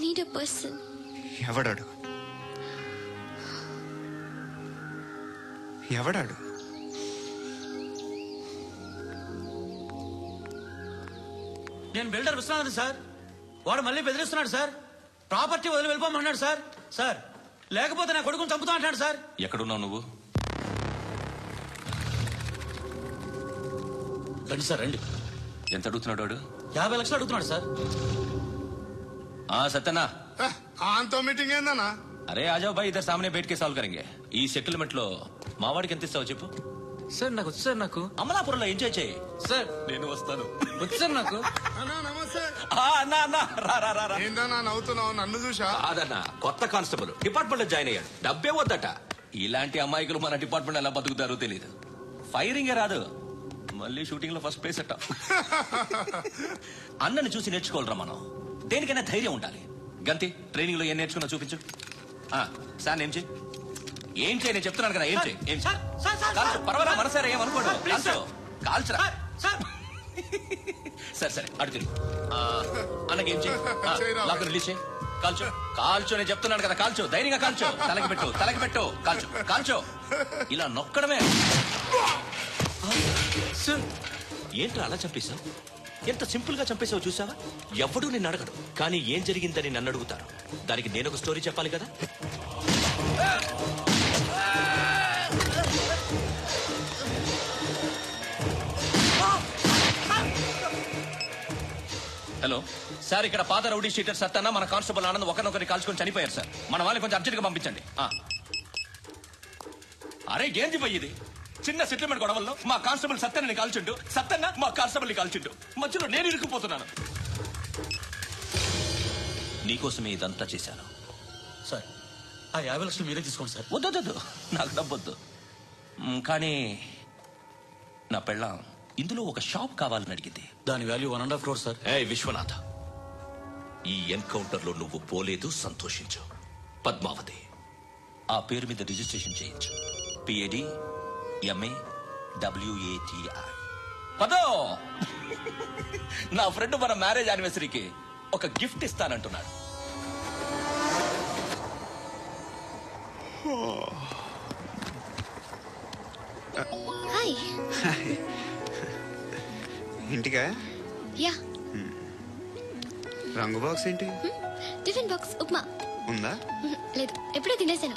need a person. ఎవడాడు? ఎవడాడు? నేను బిల్డర్ విశ్వనాథ్ సార్. వాడు మళ్ళీ బెదిరిస్తున్నాడు సార్. ప్రాపర్టీ వదిలి వెళ్ళిపోమన్నాడు సార్. సార్ లేకపోతే నా కొడుకుని చంపుతా అంటాడు సార్. ఎక్కడున్నావు నువ్వు? రండి సార్ రండి. ఎంత అడుగుతున్నాడు వాడు? యాభై లక్షలు అడుగుతున్నాడు సార్. ఆ సత్యనా ఆంతో మీటింగ్ ఏందన్నా? అరే ఆజావ్ భాయ్ ఇద్దరు సామనే బయటకే సాల్వ్ కరెంగే. ఈ సెటిల్మెంట్లో మావాడికి ఎంత ఇస్తావు చెప్పు. సార్ నాకు వచ్చు సార్ నాకు. అమలాపురంలో ఎంజాయ్ చేయి. సార్ నేను వస్తాను. వచ్చు సార్ నాకు. అన్నా నమస్తే. ఆ, అన్నా అన్నా. రా రా రా రా. ఏందన్నా నవ్వుతున్నావు? నన్ను చూసా కాదన్నా కొత్త కానిస్టేబుల్ డిపార్ట్మెంట్లో జాయిన్ అయ్యాడు. డబ్బే వద్దట. ఇలాంటి అమాయకులు మన డిపార్ట్మెంట్ ఎలా బతుకుతారో తెలియదు ఫైరింగ్ రాదు. మళ్ళీ షూటింగ్లో ఫస్ట్ ప్లేస్ అట్ట అన్నని చూసి నేర్చుకోవాలరా మనం. దేనికైనా ధైర్యం ఉండాలి. గంతి ట్రైనింగ్లో ఏం నేర్చుకున్నా చూపించు. ఆ, సార్ ఏం చేయి ఏం చేయి నేను చెప్తున్నాను కదా ఏం చేయి ఏం సార్, సార్, సార్, కాల్చు. పర్వాలా మనసారా ఏం ప్లీజ్, కాల్చు. కాల్చురా? Sir, sir. తిరుగు. ఆ, అన్నకేం చేయి ఆ, చేయరా. లాక్ రిలీజ్ చేయి కాల్చో. కాల్చో నేను చెప్తున్నాను కదా కాల్చో. ధైర్యంగా కాల్చో. తలకి పెట్టు తలకి పెట్టు. కాల్చో కాల్చో. ఇలా నొక్కడమే. సార్, ఏంట్రా అలా చంపేశావు ఎంత సింపుల్గా చంపేసావు చూసావా? ఎవడూ నిన్ను అడగడు. కానీ ఏం జరిగిందని నన్ను అడుగుతారు. దానికి నేను ఒక స్టోరీ చెప్పాలి కదా? హలో. సార్ ఇక్కడ పాత రౌడీ షీటర్ సత్తన్న మన కానిస్టేబుల్ ఆనంద్ ఒకరినొకరిని కాల్చుకొని చనిపోయారు సార్. మన వాళ్ళని కొంచెం అర్జెంట్గా పంపించండి. ఆ. అరే ఏంది పోయి ఇది? చిన్న సెటిల్మెంట్ గొడవల్లో మా కానిస్టేబుల్ సత్తన్నని కాల్చుండు. సత్తన్న మా కానిస్టేబుల్ని కాల్చుండు. మధ్యలో నేను ఇరుక్కుపోతున్నాను. నీకోసమే ఇదంతా చేశాను. సార్ ఆ యాభై లక్షలు మీరే తీసుకోండి సార్. వద్దొద్దు నాకు డబ్బొద్దు కానీ నా పెళ్ళాం ఇందులో ఒక షాప్ కావాలని అడిగింది. దాని value one and half crore sir. A Viswanatha. ఈ ఎన్కౌంటర్లో నువ్వు పోలేదు సంతోషించు. పద్మావతి. ఆ పేరు మీద రిజిస్ట్రేషన్ చేయించు. పిఏడి ఎంఏ డబ్ల్యూఏటిఐ పదో! నా ఫ్రెండ్ మన మ్యారేజ్ యానివర్సరీకి ఒక గిఫ్ట్ ఇస్తానంటున్నాడు. Hi. ఇంటికా? Yeah. రంగు బాక్స్ ఏంటి? Tiffin box upma. ఉందా? మ్మ్, లేదు ఎప్పుడో తినేసాను.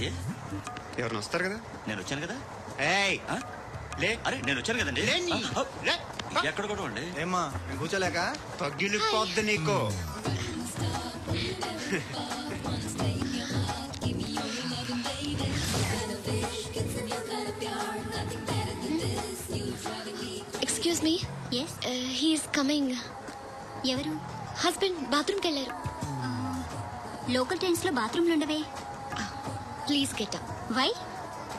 ఎవరైనా వస్తారు కదా? నేను వచ్చాను కదా? ఏయ్? లే! అరే నేను వచ్చాను కదండి. ఎక్కడ కూడా అండి ఏమ్మా నేను కూర్చోలేక పగిలిపోద్ది నీకు. Excuse me yes he's coming ఎవరు? హస్బెండ్ బాత్రూమ్కి వెళ్ళారు. లోకల్ ట్రైన్స్లో బాత్రూమ్లు ఉండవే. ప్లీజ్ గెట్ అప్ వై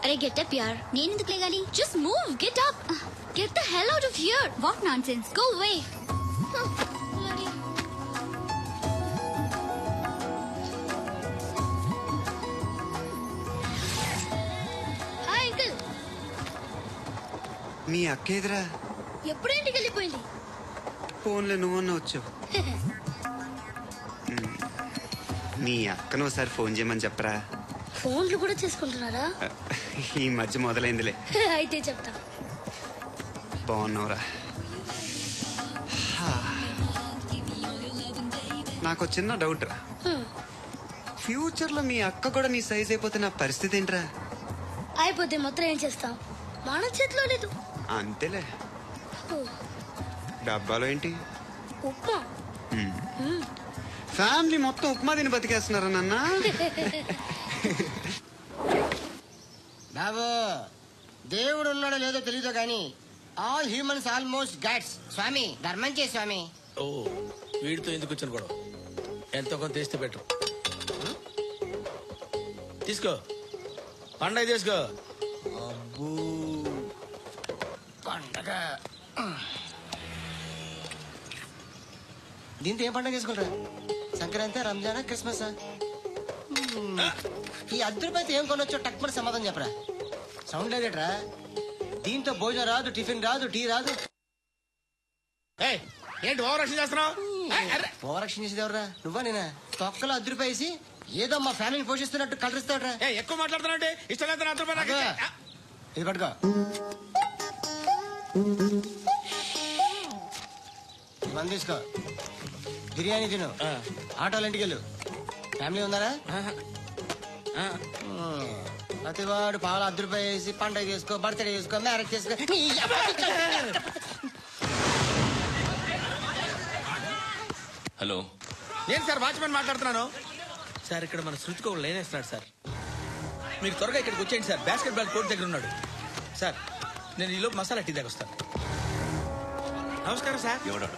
అరే గెట్ అప్ యార్ నేనెందుకు లేగాలి? Just move get up get the hell out of here what nonsense go uncle మీ అక్క ఎదురా? ఎప్పుడు ఇంటికి వెళ్ళిపోయింది. ఫోన్లో నువ్వన్నా వచ్చావు. మీ అక్కను ఒకసారి ఫోన్ చేయమని చెప్పరా? ఫోన్లు కూడా చేసుకుంటున్నారా? ఈ మధ్య మొదలైందిలే. అయితే చెప్తా. బాగున్నావురా. నాకు చిన్న డౌట్ రా ఫ్యూచర్లో మీ అక్క కూడా నీ సైజ్ అయిపోతే నా పరిస్థితి ఏంట్రా? అయిపోతే మొత్తం ఏం చేస్తాం? మన చేతిలో లేదు. అంతేలే. డబ్బాలో ఏంటి? ఉప్మా. ఫ్యామిలీ మొత్తం ఉప్మా తిని బతికేస్తున్నారా నాన్న. బాబు దేవుడు ఉన్నాడో లేదో తెలియదు కానీ ఆల్ హ్యూమన్స్ ఆల్మోస్ట్ గాడ్స్ స్వామి ధర్మం చే స్వామి. ఓ వీడితో ఎందుకు వచ్చిన గొడవ? ఎంతో కొంత తీస్తే బెటర్. తీసుకో. పండగ తీసుకో పండగ. దీంతో ఏం పండగ చేసుకుంటారా? సంక్రాంతి రంజానా క్రిస్మస్? ఈ అర్ధ రూపాయలతో ఏం కొనొచ్చో టక్మని సమాధానం చెప్పరా. సౌండ్ లేదేట్రా? దీంతో భోజనం రాదు టిఫిన్ రాదు టీ రాదు. ఏయ్, ఏంటి ఓవర్ రక్షణ చేస్తున్నావు ఓవరాక్షన్ చేసేది ఎవరా నువ్వా నేనా? తొక్కలో వేసి ఏదో మా ఫ్యామిలీని పోషిస్తున్నట్టు కలరిస్తాడ్రా. ఎక్కువ మాట్లాడుతున్నావు ఇష్టం లేదు నాతో పాటు నాకు అదే. ఇచ్చే. ఇది పట్టుకో. మంది తీసుకో. బిర్యానీ తిను. ఆటోలు ఇంటికి వెళ్ళు ఫ్యామిలీ ఉన్నారా మ్మ్. ప్రతివాడు పావులు అర్ధ రూపాయి వేసి పండగ చేసుకో బర్త్డే చేసుకో మ్యారేజ్ చేసుకో! హలో. నేను సార్ వాచ్మెన్ మాట్లాడుతున్నాను? సార్ ఇక్కడ మన శృతికి ఒక లైన్ వేస్తున్నాడు సార్. మీరు త్వరగా ఇక్కడికి వచ్చేయండి సార్. బాస్కెట్ బాల్ కోర్ట్ దగ్గర ఉన్నాడు. సార్ నేను ఈలోపు మసాలా టీ దగ్గర వస్తాను నమస్కారం సార్. ఎవడాడు?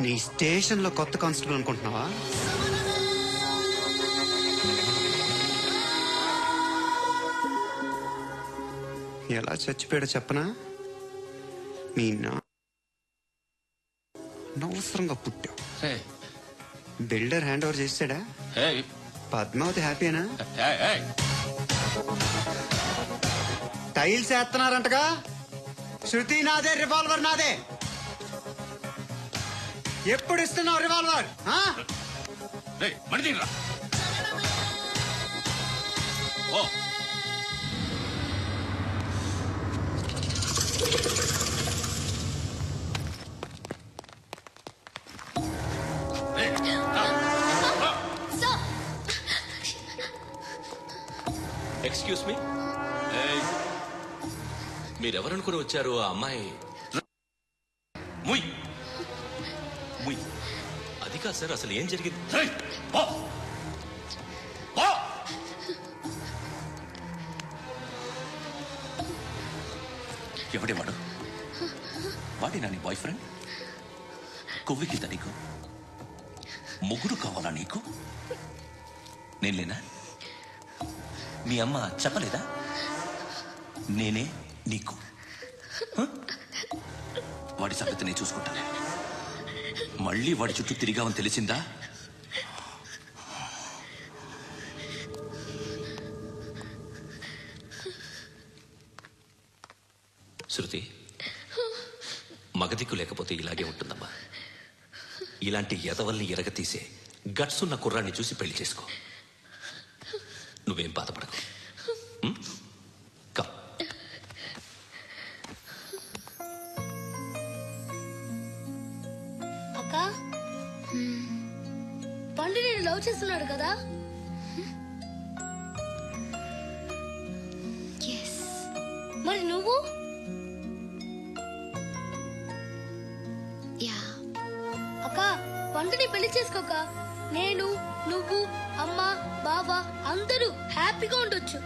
నీ స్టేషన్లో కొత్త కానిస్టేబుల్ అనుకుంటున్నావా? ఎలా చచ్చిపోయాడో చెప్పనా? మీ నా అనవసరంగా పుట్టావు. బిల్డర్ హ్యాండ్ ఓవర్ చేసాడా హే, పద్మావతి హ్యాపీనా. టైల్స్ వేస్తున్నారంటగా? శృతి నాదే రివాల్వర్ నాదే. ఎప్పుడు ఇస్తున్నావు రివాల్వర్? ఆ? రేయ్, మణి తీయరా. ఓ. ఎక్స్క్యూస్ మీ మీరెవరనుకుని వచ్చారు? ఆ అమ్మాయి? ముయ్ ముయ్. ఇంకా సార్ అసలు ఏం జరిగింది? రేయ్, ఎవడే వాడు? వాడేనా నీ బాయ్ ఫ్రెండ్ కొవ్వికి నీకు? ముగ్గురు కావాలా నీకు? నేను లేనా? మీ అమ్మ చెప్పలేదా? నేనే నీకు. వాడి సంగతి నేను చూసుకుంటాను. మళ్ళీ వాడి చుట్టూ తిరిగామని తెలిసిందా? శృతి మగదిక్కు లేకపోతే ఇలాగే ఉంటుందమ్మా. ఇలాంటి ఎదవల్ని ఎరగతీసే గట్స్ ఉన్న కుర్రాన్ని చూసి పెళ్ళి చేసుకో. నువ్వేం బాధపడకు. లవ్ చేస్తున్నాడు కదా మరి నువ్వు? అక్క పండుని పెళ్ళి చేసుకోక నేను నువ్వు అమ్మ బావ అందరూ హ్యాపీగా ఉండొచ్చు.